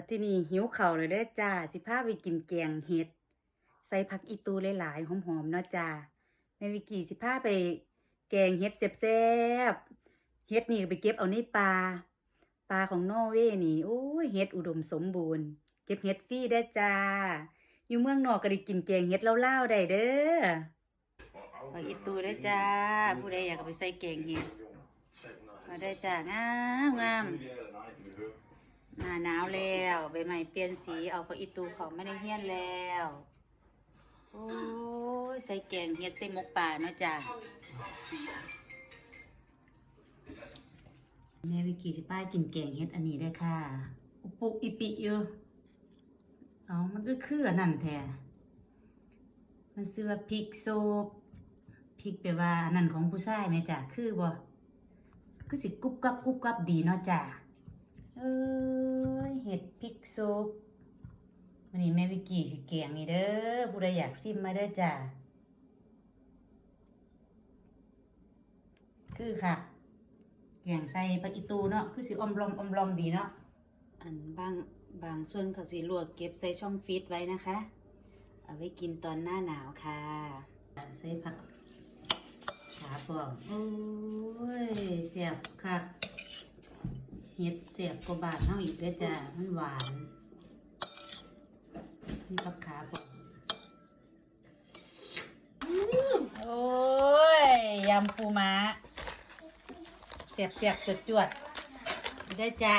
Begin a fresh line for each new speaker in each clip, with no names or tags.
บัดที่นี่หิวเข่าเลยเด้อจ้า สิพาไปกินแกงเห็ด ใส่ผักอีตูหลายๆหอมๆเนาะจ้าแม่วิกีสิพาไปแกงเห็ดแซ่บๆเห็ดนี่ไปเก็บเอาในป่าป่าของนอร์เวย์นี่โอ้ยเห็ดอุดมสมบูรณ์ เก็บเห็ดฟรีได้จ้า อยู่เมืองนอกก็ได้กินแกงเห็ดเล่าๆได้เด้อผักอีตูได้จ้า ผู้ใดอยากไปใส่แกงเห็ดมาได้จ้างามงาม หน้าหนาวแล้วใบไม้เปลี่ยนสีเอาพระอีตูของไม่ได้เฮี้ยนแล้วโอ้ยใส่แกงเฮ็ดใส่หมกป่าเนาะจ้ะแม่วิกี้สิป้ากินแกงเฮ็ดอันนี้ได้ค่ะอุปุอิปิอยู่เอามันก็คืออันนั้นแท้มันซื้อว่าพริกโซบพริกแปลว่าอันนั้นของผู้ชายไหมจ้ะคือบ่คือสิกรุบกับกรุบกับดีเนาะจ้ะ เอ้ยเห็ดพริกซุปวันนี้แม่วิกกี้สิเกียงนี่เด้อผู้ใดอยากซิมมาเด้อจ้าคือค่ะเกียงใส่ผักอีตูเนาะคือสิอมลอมอมลอมดีเนาะอันบางบางส่วนเขาสิลวกเก็บใส่ช่องฟรีซไว้นะคะ เอาไว้กินตอนหน้าหนาวค่ะ ใส่ผักขาปอมโอ้ยเสียบคัก เฮ็ดเสียบกว่าบาทเท่าอีกเด้อจ้ามันหวานนี่กับขาผมโอ้ยยำปูม้าเสียบเสียบจวดจวดๆได้อจ้า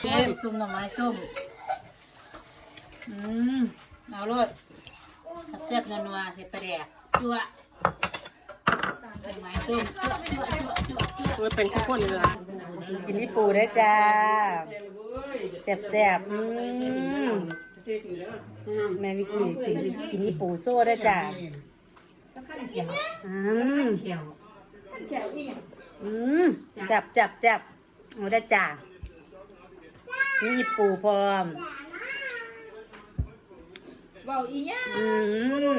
เฮ้ยซุ่มหน่อไม้ส้มอืมเอาเลยเสียบๆนัวๆเสียบปลาแดกจั่วหน่อไม้ส้มจั่วจั่วจั่วจั่วจั่ว
มันเป็นข้าวโพดเนื้อ
กินนี่ปูได้จ้าแซ่บแซ่บๆอืมแม่วิกิกินกินนี่ปูโซ่ได้จ้าอืมอืมจับจับจับเอาได้จ้านี่ปูพร้อม
เบาอีหยัง
อืม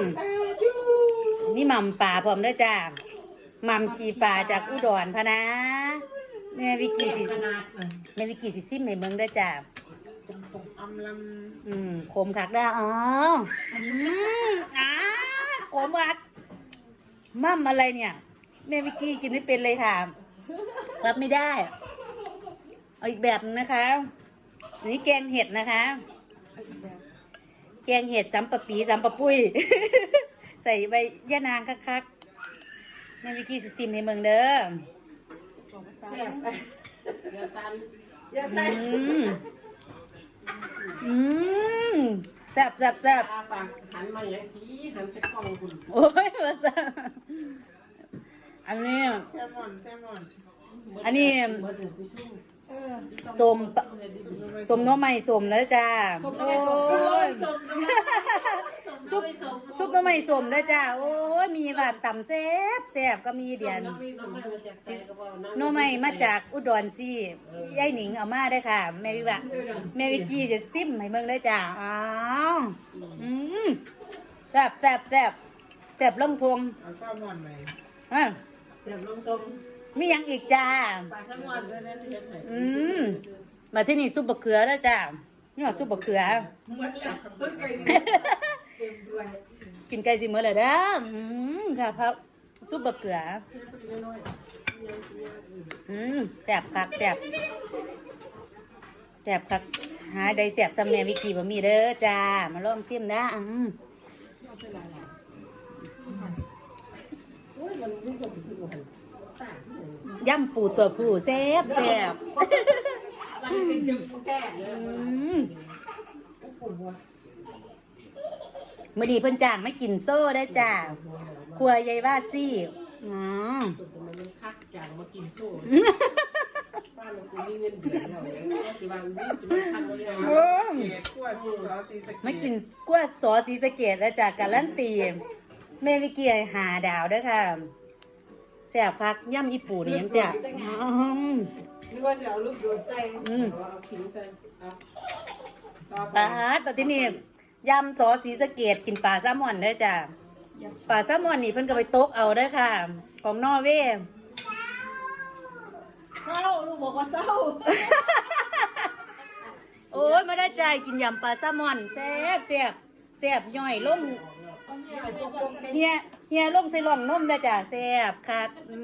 นี่ม่ำป่าพร้อมได้จ้าม่ำขี่ป่าจากอุดรพะนะ แม่วิกิสิ
ขนาดเลย
แม่วิกิสิซิมให้เมืองได้อจ้า
จังตกอำล
อืมขมคักได้อ๋ออืมอ่าขมคักมั่มอะไรเนี่ยแม่วิกกี้กินไม่เป็นเลยค่ะรับไม่ได้เอาอีกแบบนึงนะคะอันนี้แกงเห็ดนะคะ แกงเห็ดสัมปะปีสัมปะปุ้ย ใส่ใบย่านางคักๆแม่วิกกี้สิซิมในเมืองเด้อำ
แซ่บอย่าสั่นอย่า
อื
สั่น
มอืมแซ่บแซ่บแซ่บ
ตาปากหันมาอย่างนี้หันใส่กล้องคุณ
โอ้ยมาซะอันนี้
แซลมอนแซลมอน
อันนี้
เมื่อถึงไปสู้ เออ
สมปะสมหน้อใหม่สมแล้วจ้าโอ้ยซุปซุปหน้อใหม่สมแล้วจ้าโอ้ยมีว่าต่ำแซ่บแซ่บก็มีเดียน
น้ำมีน้ำมันมาจากใส่กระเป๋า
หน้อใหม่มาจากอุดรซี่ยายหนิงเอามาได้อค่ะ แม่วิวะแม่วิกกี้จะซิมให้เมืองได้อจ้าอ้าวอืมแซ่บแซ่บแซ่บแซ่บลงทวง
เอาแซลมอนไหม
อะ
แซ่บลงตรง
มีหยังอีกจ้า
ปลาแซลมอนด้วยนะที่เห็นไหม
อืม มาที่นี่ซุปบะเขือแล้วจ้านี่ว่าซุปบะเขือ
หมดแล้วเพิ่งไปเต็มด้วย
กินไก่สิเมื่อไหร่เด้ออืมค่ะครับซุปบะเขือ อืมแซ่บคักแซ่บแซ่บคักหาได้แซ่บซัมแม่วิกีบะมีเด้อจ้า มาลองซิมนะอืม
โอ้ยมันรู้สึกรู้สึกว่าสาดที่ไหน
ย่ำปูตัวผู้แซ่บแซ่บ
มันเป็นจุดแก่เลย
อืม
โอ้โหวัว
มื่อดีเพิ่นจ้างไม่กินโซ่ได้อจ้าครัวยายว่าซี่อ๋อ
ตัวมันคักจังมากินโซ่บ้านเราคุมีเงินเดือนเราเนี่ยสิบางนี่จะไม่ทันเลย
โอ้ย
เกตกล้วยซอสสีส
ไม่กินกล้วยซอสสีสะเกตแล้วจากการันตีแม่วิกี้ให้หาดาวเด้อค่ะ แซ่บคักย่ำญี่ปุ่นนี่ยังแซ่บอืม
นึกว่าจะเอาลูกโดดใจ
อืม
เอาขิงใส่เอาต่อไป
ปลาตอนที่นี่ยำซอสสีสะเกตกินปลาแซลมอนได้อจ้ะปลาแซลมอนนี่เพิ่นก็ไปตกเอาได้อค่ะ ของนอร์เวย์
เศร้าลูกบอกว่าเศร้า
โอ้ยมาได้ใจกินยำปลาแซลมอนแซ่บแซ่บแซ่บย่อยลงเฮีย เฮียลงใส่หล่องนมได้จ้ะแซ่บคักอื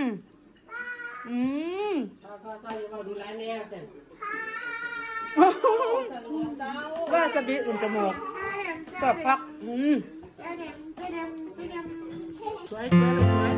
มอืม
ซอยซอยซอยเราดูแลแม่เสร็จ
ว่าสบีอุ่นจมูกกับพักอืม
สวยสวยสวย